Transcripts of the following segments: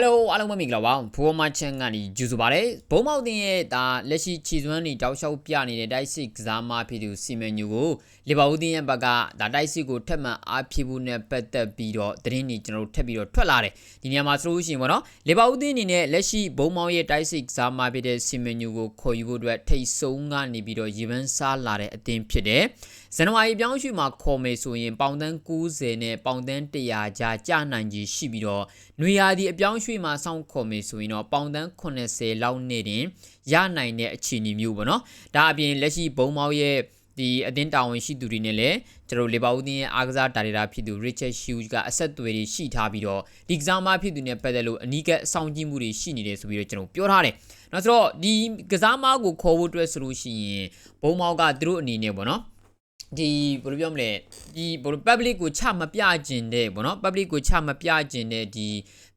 Hello အားလုံးပဲမင်္ဂလာပါဘိုးမချန်ကနေကြိုဆိုပါရစေဘုံမောက်တင်ရဲ့ဒါလက်ရှိခြေစွမ်းနေတောက်လျှောက်ပြနေတဲ့တိုက်စစ်ကစားမဖြစ်သူစီမန်ညူကိုလီဗာပူးတင်ရဲ့ဘက်ကဒါတိုက်စစ်ကိုထက်မှန်အားဖြစ်ဖို့နဲ့ပတ်သက်ပြီးတော့သတင်းတွေကျွန်တော်တို့ထပ်ပြီးတော့ထွက်လာတယ်ဒီနေရာမှာဆိုလို့ရှိရင်ပေါ့နော်လီဗာပူးတင်အနေနဲ့လက်ရှိဘုံမောက်ရဲ့တိုက်စစ်ကစားမဖြစ်တဲ့စီမန်ညူကိုခေါ်ယူဖို့အတွက်ထိတ်ဆုံးကနေပြီးတော့ရေပန်းစားလာတဲ့အသင်းဖြစ်တယ်ဇန်နဝါရီပြောင်းရွှေ့မှာခေါ်မယ်ဆိုရင်ပေါင်တန်း90နဲ့ပေါင်တန်း100ကြားကျနိုင်ကြီးရှိပြီးတော့နွေရာသီအပြောင်းရွှေ့မှာစောင့်ခေါ်မယ်ဆိုရင်တော့ပေါင်တန်း80လောက်နဲ့တင်ရနိုင်တဲ့အခြေအနေမျိုးပေါ့နော်ဒါအပြင်လက်ရှိဘုံမောက်ရဲ့ဒီအသင်းတာဝန်ရှိသူတွေနဲ့လည်းကျွန်တော်လေဘာဦးသင်းရဲ့အားကစားဒါရိုက်တာဖြစ်သူ Richard Hughes ကအဆက်အသွယ်တွေရှိထားပြီးတော့ဒီကစားမဖြစ်သူနဲ့ပတ်သက်လို့အနီးကပ်အဆောင်ကြည့်မှုတွေရှိနေတယ်ဆိုပြီးတော့ကျွန်တော်ပြောထားတယ်။နောက်ဆိုတော့ဒီကစားမကိုခေါ်ဖို့အတွက်ဆိုလို့ရှိရင်ဘုံမောက်ကသူတို့အနေနဲ့ပေါ့နော်ဒီဘယ်လိုပြောမလဲဒီဘယ်လို public ကိုချမပြခြင်းတဲ့ဗောနော် public ကိုချမပြခြင်းတဲ့ဒီ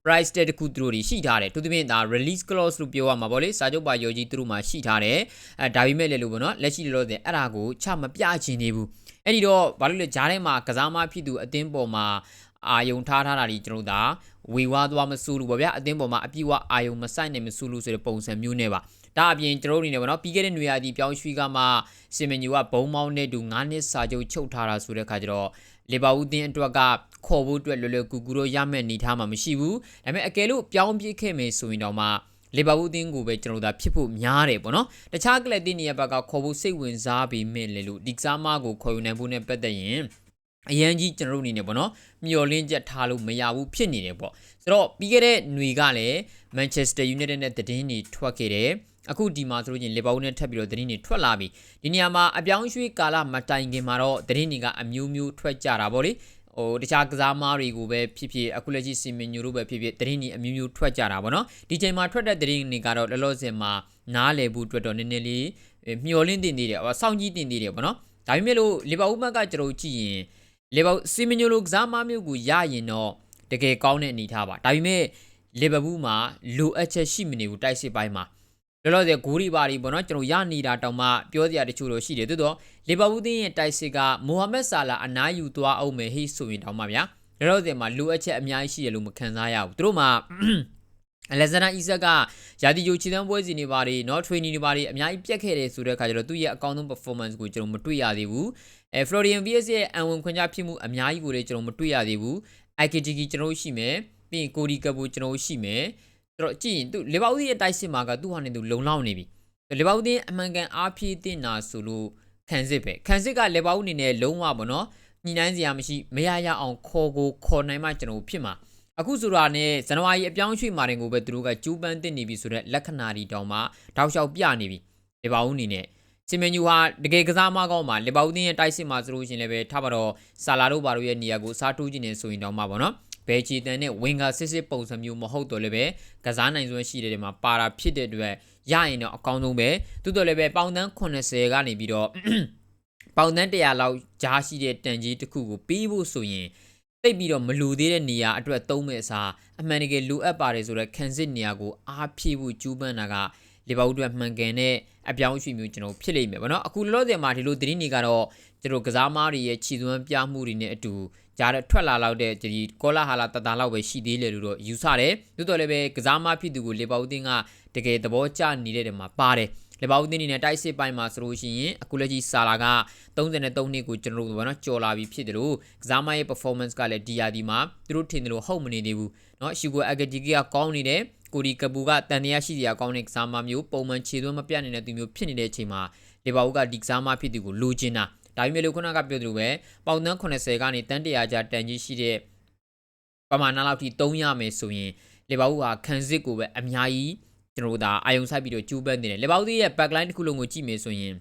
price tag တခုသူတို့တွေရှိထားတယ်သူတို့ပြင်ဒါ release clause လို့ပြောရမှာဗောလေစာချုပ်ပါယောကြီးသူတို့မှာရှိထားတယ်အဲဒါပေမဲ့လည်းလို့ဗောနော်လက်ရှိလောလောဆယ်အဲ့ဒါကိုချမပြခြင်းနေဘူးအဲ့ဒီတော့ဘာလို့လဲဂျားထဲမှာကစားမဖြစ်သူအတင်းပေါ်မှာအာယုံထားထားတာဒီကျွန်တော်တို့ဒါဝေဝါးသွားမစိုးလို့ဗောဗျာအတင်းပေါ်မှာအပြည့်ဝအာယုံမဆိုင်နိုင်မစိုးလို့ဆိုတဲ့ပုံစံမျိုးနဲ့ပါဒါအပြင်ကျွန်တော်တို့အနေနဲ့ဗောနော်ပြီးခဲ့တဲ့ຫນွေရာသီပြောင်းရွှေ့ကမှစင်မန်ယူကဘုံမောင်းနဲ့တူ9နှစ်စာချုပ်ချုပ်ထားတာဆိုတဲ့ခါကျတော့လီဗာပူးတင်းအတွက်ကခေါ်ဖို့အတွက်လွယ်လွယ်ကူကူတော့ရမယ့်အနေထားမှာမရှိဘူးဒါပေမဲ့အကယ်လို့ပြောင်းပြစ်ခဲ့မယ်ဆိုရင်တော့မှလီဗာပူးတင်းကိုပဲကျွန်တော်တို့ဖြစ်ဖို့များတယ်ပေါ့နော်တခြားကလပ်တင်းနေရာဘက်ကခေါ်ဖို့စိတ်ဝင်စားပြီးမြင်လေလို့ဒီကစားမကိုခေါ်ယူနိုင်ဖို့နဲ့ပတ်သက်ရင်အရန်ကြီးကျွန်တော်တို့အနေနဲ့ပေါ့နော်မျော်လင့်ချက်ထားလို့မရဘူးဖြစ်နေတယ်ပေါ့ဆိုတော့ပြီးခဲ့တဲ့ຫນွေကလည်း Manchester United နဲ့သတင်းတွေထွက်ခဲ့တယ် အခုဒီမှာဆိုလို့ချင်းလီဗာပူးနဲ့ထပ်ပြီးတော့သတင်းတွေထွက်လာပြီဒီနေရာမှာအပြောင်းရွှေ့ကာလမတိုင်ခင်မှာတော့သတင်းတွေကအမျိုးမျိုးထွက်ကြတာပေါ့လေဟိုတခြားကစားမားတွေကိုပဲဖြစ်ဖြစ်အခုလက်ရှိစီမင်ညိုတို့ပဲဖြစ်ဖြစ်သတင်းတွေအမျိုးမျိုးထွက်ကြတာပေါ့နော်ဒီချိန်မှာထွက်တဲ့သတင်းတွေကတော့လောလောဆယ်မှာနားလည်ဖို့အတွက်တော့နည်းနည်းလေးမျောလင့်တင်နေတယ်ဟောစောင့်ကြည့်တင်နေတယ်ပေါ့နော်ဒါပေမဲ့လို့လီဗာပူးဘက်ကကျွန်တော်ကြည့်ရင်လီဗာစီမင်ညိုလိုကစားမားမျိုးကိုရရင်တော့တကယ်ကောင်းတဲ့အနေထားပါဒါပေမဲ့လီဗာပူးမှာလိုအပ်ချက်ရှိမနေဘူးတိုက်စစ်ပိုင်းမှာ လောလောဆယ်ဂူရီပါရီပေါ့နော်ကျွန်တော်ရနေတာတောင်မှပြောစရာတချို့တော့ရှိတယ်သို့တော့လီဗာပူးသင်းရဲ့တိုက်စစ်ကမိုဟာမက်ဆာလာအနားယူသွားအောင်မယ်ဟိဆိုရင်တောင်မှဗျာလောလောဆယ်မှာလိုအပ်ချက်အများကြီးရှိတယ်လို့မခံစားရဘူးသူတို့မှာအလက်ဇန္ဒာအီဇက်ကယာတီယိုခြေတန်းပွဲစီနေပါတယ်နော်ထရီနီနေပါတယ်အများကြီးပြက်ခဲ့တယ်ဆိုတဲ့အခါကျတော့သူ့ရဲ့အကောင်းဆုံး performance ကိုကျွန်တော်မတွေ့ရသေးဘူးအဲ Florian VS ရဲ့အံဝင်ခွင့်ကြဖြစ်မှုအများကြီးကိုလည်းကျွန်တော်မတွေ့ရသေးဘူး IKG ကျွန်တော်ရှိမယ်ပြီးရင် Cody Gabo ကျွန်တော်ရှိမယ် တော့ကြည့်ရင်သူလေဘာဦးရဲ့တိုက်စစ်မှာကသူ့ဟာနဲ့သူလုံလောက်နေပြီလေဘာဦးတဲ့အမှန်ကန်အားဖြည့်တင်တာဆိုလို့ခံစစ်ပဲခံစစ်ကလေဘာဦးအနေနဲ့လုံးဝပေါ့နော်ညီနိုင်စရာမရှိမရရအောင်ခေါ်ကိုခေါ်နိုင်မှကျွန်တော်ဖြစ်မှာအခုဆိုတာနဲ့ဇန်နဝါရီအပြောင်းရွှေ့မာတင်ကိုပဲသူတို့ကကျူးပန်းတင်နေပြီဆိုတော့လက္ခဏာဒီတောင်မှတောက်လျှောက်ပြနေပြီလေဘာဦးအနေနဲ့စင်မန်ယူဟာတကယ်ကစားမကောင်းမှာလေဘာဦးတင်းရဲ့တိုက်စစ်မှာဆိုလို့ရှင်လည်းပဲထားပါတော့ဆာလာတို့ဘာတို့ရဲ့နေရာကိုစားထိုးခြင်းနေဆိုရင်တောင်မှပေါ့နော် ဘယ်ချီတန်နဲ့ဝင်ကစစ်စစ်ပုံစံမျိုးမဟုတ်တော့လည်းပဲကစားနိုင်စွမ်းရှိတဲ့နေရာမှာပါတာဖြစ်တဲ့အတွက်ရရင်တော့အကောင်းဆုံးပဲသို့တော်လည်းပဲပေါင်တန်း80ကနေပြီးတော့ပေါင်တန်း100လောက်ကြားရှိတဲ့တန်ကြီးတစ်ခုကိုပေးဖို့ဆိုရင်တိတ်ပြီးတော့မလူသေးတဲ့နေရာအတွက်သုံးမဲ့အစားအမှန်တကယ်လိုအပ်ပါတယ်ဆိုတော့ခံစစ်နေရာကိုအားဖြည့်ဖို့ကြိုးပမ်းတာက လီဗာပူးအတွက်မှန်ကန်တဲ့အပြောင်းအရွှေ့မျိုးကျွန်တော်ဖြစ်လိမ့်မယ်ဗောနော်အခုလောလောဆယ်မှာဒီလိုသတင်းတွေကတော့ကျွန်တော်ကစားမားတွေရဲ့ခြေသွမ်းပြမှုတွေနဲ့အတူကြားတဲ့ထွက်လာလောက်တဲ့ဒီကောလာဟာလာတတလောက်ပဲရှိသေးတယ်လို့တော့ယူဆတယ်သို့တော်လည်းပဲကစားမားဖြစ်သူကိုလီဗာပူးတင်းကတကယ်သဘောကျနေတဲ့နေရာမှာပါတယ်လေဘာဦးတင်းနေနဲ့တိုက်စစ်ပိုင်းမှာဆိုလို့ရှိရင်အခုလက်ကြီးဆာလာက33နှစ်ကိုကျွန်တော်တို့ဘာနော်ကြော်လာပြီဖြစ်တယ်လို့ကစားမရဲ့ performance ကလည်းဒီယာဒီမှာသူတို့ထင်တယ်လို့ဟုတ်မနေသေးဘူးเนาะရှူကိုအဂဂျီကကကောင်းနေတယ် ကိုဒီကပူကတန်တရားရှိစရာကောင်းတဲ့ကစားမမျိုးပုံမှန်ခြေသွင်းမပြတ်နေတဲ့သူမျိုးဖြစ်နေတဲ့အချိန်မှာလေဘာဦးကဒီကစားမဖြစ်သူကိုလိုချင်တာဒါပေမဲ့လို့ခုနကပြောသလိုပဲပေါင်တန်း80ကနေတန်း100ကျတန်ကြီးရှိတဲ့ပမာဏလောက်ထိသုံးရမယ်ဆိုရင်လေဘာဦးဟာခံစစ်ကိုပဲအများကြီးကျွန်တော်တို့ဒါအာယုံဆိုင်ပြီးတော့ကျူးပန်းနေတယ်လေဘာဦးသေးရဲ့ backline တစ်ခုလုံးကိုကြည့်မယ်ဆိုရင်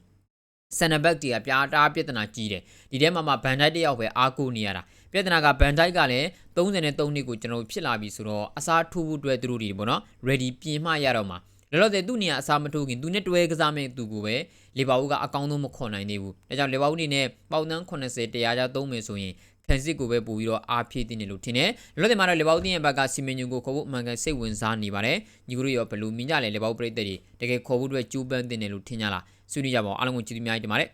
ဆန်နဘက်တွေကပြားတားပြဿနာကြီးတယ်ဒီထဲမှာမှဘန်ဒိုက်တယောက်ပဲအားကိုးနေရတာ ပြဿနာကဘန်ဒိုက်ကလည်း33နှစ်ကိုကျွန်တော်ဖြစ်လာပြီဆိုတော့အစားထိုးဖို့အတွက်သူတို့တွေပေါ့နော် ready ပြင်မှရတော့မှာလောလောဆယ်သူ့နေရာအစားမထိုးခင်သူနဲ့တွဲကစားမဲ့သူကိုပဲလေဘာဦးကအကောင်းဆုံးမခွန်နိုင်သေးဘူးဒါကြောင့်လေဘာဦးအနေနဲ့ပေါင်တန်း80တရားကြသုံးမယ်ဆိုရင်ခံစစ်ကိုပဲပို့ပြီးတော့အားဖြည့်တင်တယ်လို့ထင်တယ်လောလောဆယ်မှာတော့လေဘောက်တင်ရဲ့ဘက်ကစီမင်ညုံကိုခေါ်ဖို့အမှန်ကန်စိတ်ဝင်စားနေပါတယ်ညီကတို့ရောဘလူးမြင်ကြလေလေဘောက်ပရိသတ်တွေတကယ်ခေါ်ဖို့အတွက်ကြိုးပမ်းတင်တယ်လို့ထင်ကြလားဆွေးနွေးကြပါအောင်အားလုံးကိုကျေးဇူးများကြီးတင်ပါတယ်